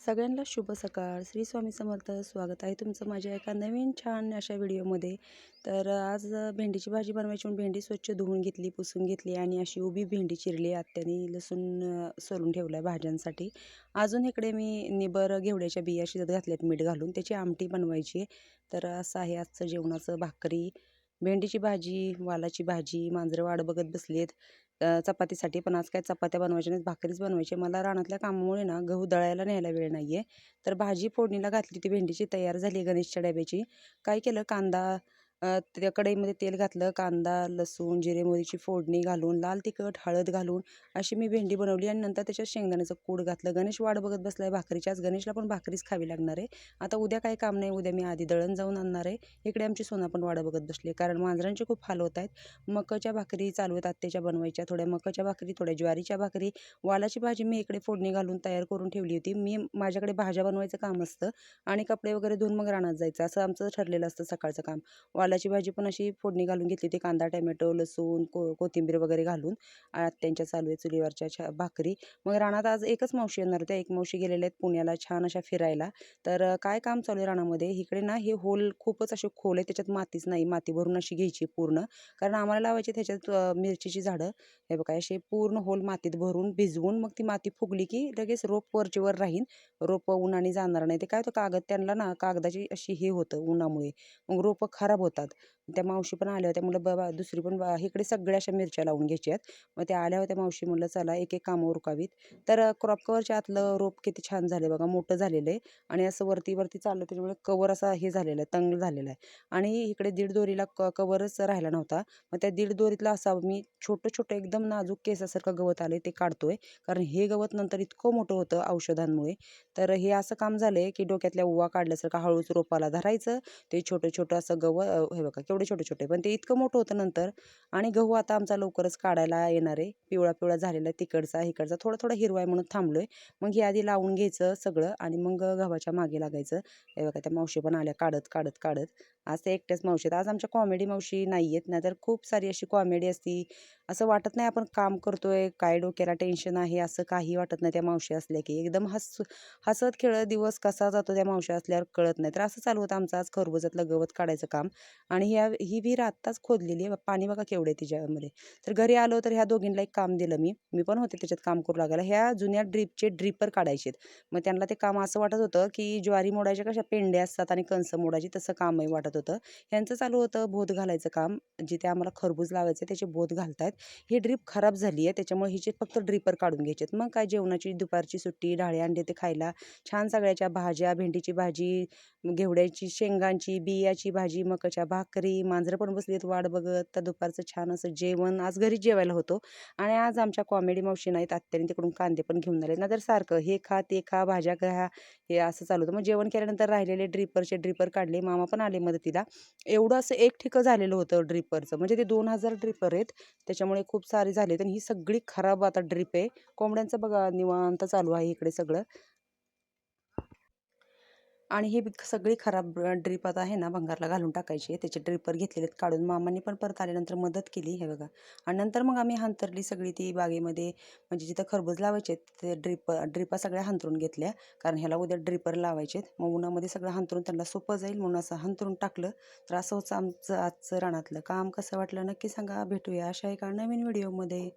सगळ्यांना शुभ सकाळ. श्री स्वामी समर्थ स्वागत आहे तुमचं माझ्या एका नवीन छान अशा व्हिडिओमध्ये. तर आज भेंडीची भाजी बनवायची म्हणून भेंडी स्वच्छ धुवून घेतली पुसून घेतली आणि अशी उभी भेंडी चिरली आत्याने लसूण सोलून ठेवला आहे भाज्यांसाठी. अजून इकडे मी निबर घेवड्याच्या बिया शिजत घातल्यात मीठ घालून. त्याची आमटी बनवायची आहे. तर असं आहे आजचं जेवणाचं भाकरी. भेंडीची भाजी वालाची भाजी मांजरं वाट बघत बसली आहेत चपातीसाठी पण आज काय चपात्या बनवायच्या नाहीत भाकरीच बनवायची. मला रानातल्या कामामुळे ना गहू दळायला न्यायला वेळ नाही आहे तर भाजी फोडणीला घातली ती भेंडीची तयार झाली गणेशच्या डब्याची. काय केलं? कांदा त्या कढईमध्ये तेल घातलं कांदा लसूण जिरे मोहरीची फोडणी घालून लाल तिखट हळद घालून अशी मी भेंडी बनवली आणि नंतर त्याच्यात शेंगदाण्याचं कूड घातलं. गणेश वाट बघत बसलाय भाकरीच्याच. गणेशला पण भाकरीच खावी लागणार आहे. आता उद्या काही काम नाही. उद्या मी आधी दळण जाऊन आणणार आहे. इकडे आमची सोना पण वाट बघत बसली कारण मांजरांचे खूप हाल होत आहेत. मकाच्या भाकरी चालू आहेत आत्याच्या बनवायच्या. थोड्या मकाच्या भाकरी थोड्या ज्वारीच्या भाकरी. वालाची भाजी मी इकडे फोडणी घालून तयार करून ठेवली होती. मी माझ्याकडे भाज्या बनवायचं काम असतं आणि कपडे वगैरे धुवून मग रानात जायचं. असं आमचं ठरलेलं असतं सकाळचं काम. वालाची भाजी पण अशी फोडणी घालून घेतली होती. कांदा टमॅटो लसूण को कोथिंबीर वगैरे घालून. आत्यांच्या चालू आहे चुलीवरच्या छा भाकरी. मग रानात आज एकच मावशी येणार होत्या. एक मावशी गेलेल्या आहेत पुण्याला छान अशा फिरायला. तर काय काम चालू आहे रानामध्ये? इकडे ना हे होल खूपच असे खोल आहे त्याच्यात मातीच नाही. माती भरून अशी घ्यायची पूर्ण. कारण आम्हाला लावायची त्याच्यात मिरचीची झाडं. हे बघा असे पूर्ण होल मातीत भरून भिजवून मग ती माती फुगली की लगेच रोप वरची वर राहीन. रोपं उन्हाने जाणार नाही. ते काय होतं? कागद त्यांना ना कागदाची अशी हे होतं उन्हामुळे. मग रोपं खराब होतात. त्या मावशी पण आल्या होत्या. म्हणलं बाबा दुसरी पण बा इकडे सगळ्या अशा मिरच्या लावून घ्यायच्या आहेत. मग त्या आल्या होत्या मावशी. म्हणलं चला एक एक कामं उरकावीत. तर क्रॉप कवरच्या आतलं रोप किती छान झाले बघा. मोठं झालेलं आहे. आणि असं वरती वरती चाललं त्याच्यामुळे म्हणजे कवर असा हे झालेलं आहे तंग झालेला आहे. आणि इकडे दीड दोरीला क कवरच राहिला नव्हता. मग त्या दीड दोरीतला असा मी छोटं छोटं एकदम नाजूक केसासारखं गवत आले ते काढतोय. कारण हे गवत नंतर इतकं मोठं होतं औषधांमुळे. तर हे असं काम झालंय की डोक्यातल्या उवा काढल्यासारखं हळूच रोपाला धरायचं. ते छोटं छोटं असं गवत हे बघा केवढे छोटे छोटे पण ते इतकं मोठं होतं नंतर आणि गहू आता आमचा लवकरच काढायला येणार आहे. पिवळा पिवळा झालेला आहे तिकडचा इकडचा थोडा थोडा हिरवा आहे म्हणून आहे मग हे आधी लावून घ्यायचं सगळं आणि मग गव्हाच्या मागे लागायचं. हे बघा त्या मावशी पण आल्या काढत काढत काढत. आज एकट्याच मावशी आहेत. आज आमच्या कॉमेडी मावशी नाही आहेत. ना तर खूप सारी अशी कॉमेडी असती. असं वाटत नाही आपण काम करतोय काय डोक्याला टेन्शन आहे असं काही वाटत नाही त्या मावशी असल्या की. एकदम हस हसत खेळत दिवस कसा जातो त्या मावशी असल्यावर कळत नाही. तर असं चालू होतं आमचं आज खरबुजातलं गवत काढायचं काम. आणि ह्या ही विहीर आत्ताच खोदलेली आहे. पाणी बघा केवढे तिच्यामध्ये. तर घरी आलो तर ह्या दोघींना एक काम दिलं मी. मी पण होते त्याच्यात काम करू लागायला. ह्या जुन्या ड्रीपचे ड्रिपर काढायचे मग त्यांना ते काम असं वाटत होतं की ज्वारी मोडायच्या कशा पेंड्या असतात आणि कणसं मोडायची तसं कामही वाटत होतं. ह्यांचं चालू होतं भोत घालायचं काम. जिथे आम्हाला खरबूज लावायचं त्याचे भोत घालतायत. ही ड्रीप खराब झाली आहे त्याच्यामुळे हिचे फक्त ड्रिपर काढून घ्यायचे मग काय जेवणाची दुपारची सुट्टी डाळे अंडे ते खायला. छान सगळ्याच्या भाज्या भेंडीची भाजी घेवड्याची शेंगांची बियाची भाजी मकाच्या भाकरी मांजरं पण बसलीत वाट बघत. तर दुपारचं छान असं जेवण. आज घरीच जेवायला होतो. आणि आज आमच्या कॉमेडी मावशी नाहीत आत्याने तिकडून कांदे पण घेऊन आले. ना तर सारखं हे खा ते खा भाज्या घ्या हे असं चालू होतं. मग जेवण केल्यानंतर राहिलेले ड्रिपरचे ड्रिपर काढले. मामा पण आले तिला एवढं असं एक ठिकं झालेलं होतं ड्रिपरचं. म्हणजे ते दोन हजार ड्रिपर आहेत. त्याच्यामुळे खूप सारे झाले आणि ही सगळी खराब आता ड्रिप आहे. कोंबड्यांचं बघा निवांत चालू आहे इकडे सगळं. आणि ही बी- सगळी खराब ड्रीप आता आहे ना भंगारला घालून टाकायची. त्याचे ड्रिपर घेतलेले आहेत काढून. मामांनी पण परत आल्यानंतर मदत केली हे बघा. आणि नंतर मग आम्ही हांतरली सगळी ती बागेमध्ये म्हणजे जिथं खरबूज लावायचे ते ड्रिप ड्रिपा सगळ्या हांतरून घेतल्या. कारण ह्याला उद्या ड्रिपर लावायचे आहेत. मग उन्हामध्ये सगळं हांतरून त्यांना सोपं जाईल म्हणून असं हांतरून टाकलं. तर असं होतं आमचं आजचं रानातलं काम. कसं वाटलं? नक्की सांगा. भेटूया अशा एका नवीन व्हिडिओमध्ये